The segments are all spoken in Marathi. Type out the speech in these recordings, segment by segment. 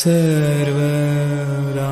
सर्वदा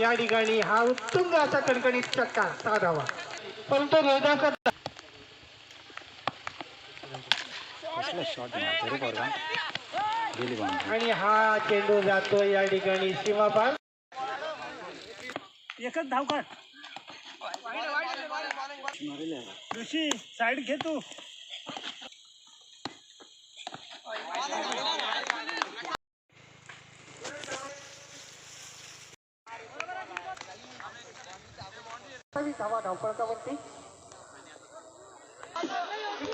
या ठिकाणी हा उत्तुंग असा कणकणीत चक्का साधावा. परंतु रोजाचा आणि हा चेंडू जातो या ठिकाणी सीमापार. एकच धाव काढ. ऋषी साईड घे तू. धावा धावपळकावरती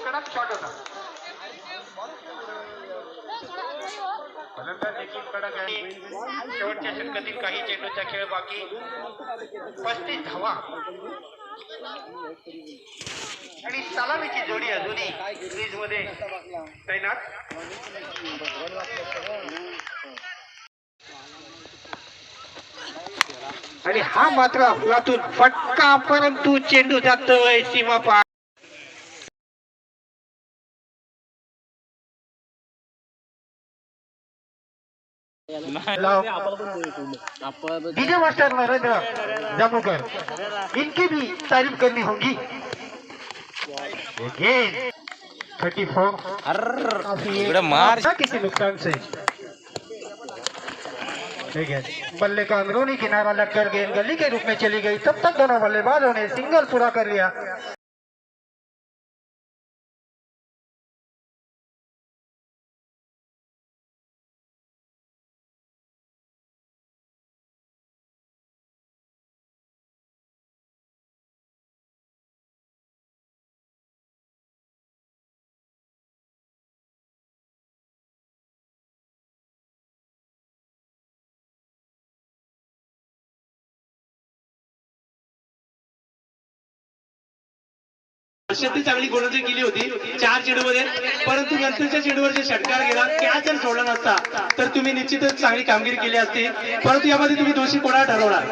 कडक शॉट होता. फलंदाज देखील कडक आहे. शेवटच्या षटकातील काही चेंडूचा खेळ बाकी. पस्तीस धावा. आणि सलामीची जोडी अजूनही क्रीजमध्ये. तैनात. आणि हा मात्र अफलातून फटका परंतु चेंडू जातोय सीमा पार. डीजे मास्टर नरेंद्र जामुकर इनकी भी तारीफ करनी होगी. थर्टी फोर किसी नुकसान से? ठीक है। बल्ले का अंदरूनी किनारा लगकर गेंद गली के रूप में चली गई। तब तक दोनों बल्लेबाजों ने सिंगल पूरा कर लिया। ती चांगली गोलंदाजी केली होती चार चेंडूमध्ये. परंतु नंतरच्या चेंडूवर जे षटकार गेला. त्या जर सोडला नसता तर तुम्ही निश्चितच चांगली कामगिरी केली असती. परंतु यामध्ये तुम्ही दोषी कोणाला ठरवणार?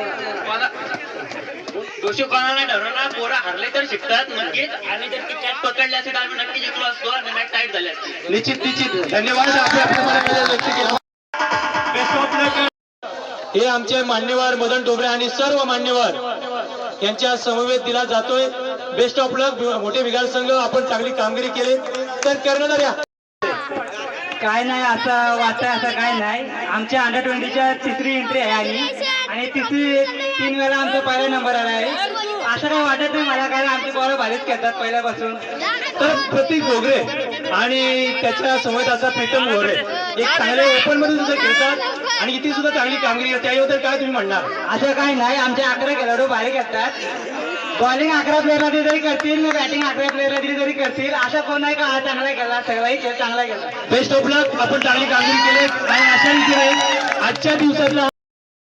दोषी कोणाला ठरवणार? पोरं हरले तर शिकतात नक्कीच. आणि जर ती कॅच पकडली असेल तर आम्ही नक्की जिंकलो असतो आणि मॅच टाईट झाली असती. निश्चित निश्चित. धन्यवाद. हे आमचे मान्यवर मदन टोबरे आणि सर्व मान्यवर यांच्या समवेत दिला जातोय. बेस्ट ऑफ लक मोठे विकास संघ आपण चांगली कामगिरी केली. तर करण्यात या. काय नाही असं वाटतं असं काय नाही. आमच्या अंडर ट्वेंटीच्या तिसरी एंट्री आहे आणि आणि तिसरी तीन वेळा आमचा पहिला नंबर आला आहे. असं काही वाटत नाही मला कारण आमची बॉल भारीच खेळतात पहिल्यापासून. तर प्रतीक घोगरे आणि त्याच्यासमोर असा प्रीतम घोगरे एक चांगले ओपनमध्ये सुद्धा खेळतात आणि इथे सुद्धा चांगली कामगिरी त्याबद्दल काय तुम्ही म्हणणार? असं काही नाही आमचे अकरा खेळाडू भारी खेळतात. बॉलिंग अकरा प्लेअरला जरी करतील बॅटिंग अकरा प्लेअरला जरी करतील असा कोण नाही का हा चांगला केला सगळाही खेळ चांगला केला बेस्ट ऑफ लक आपण चांगली कामगिरी केली. आणि अशा रीतीने आजच्या दिवसातला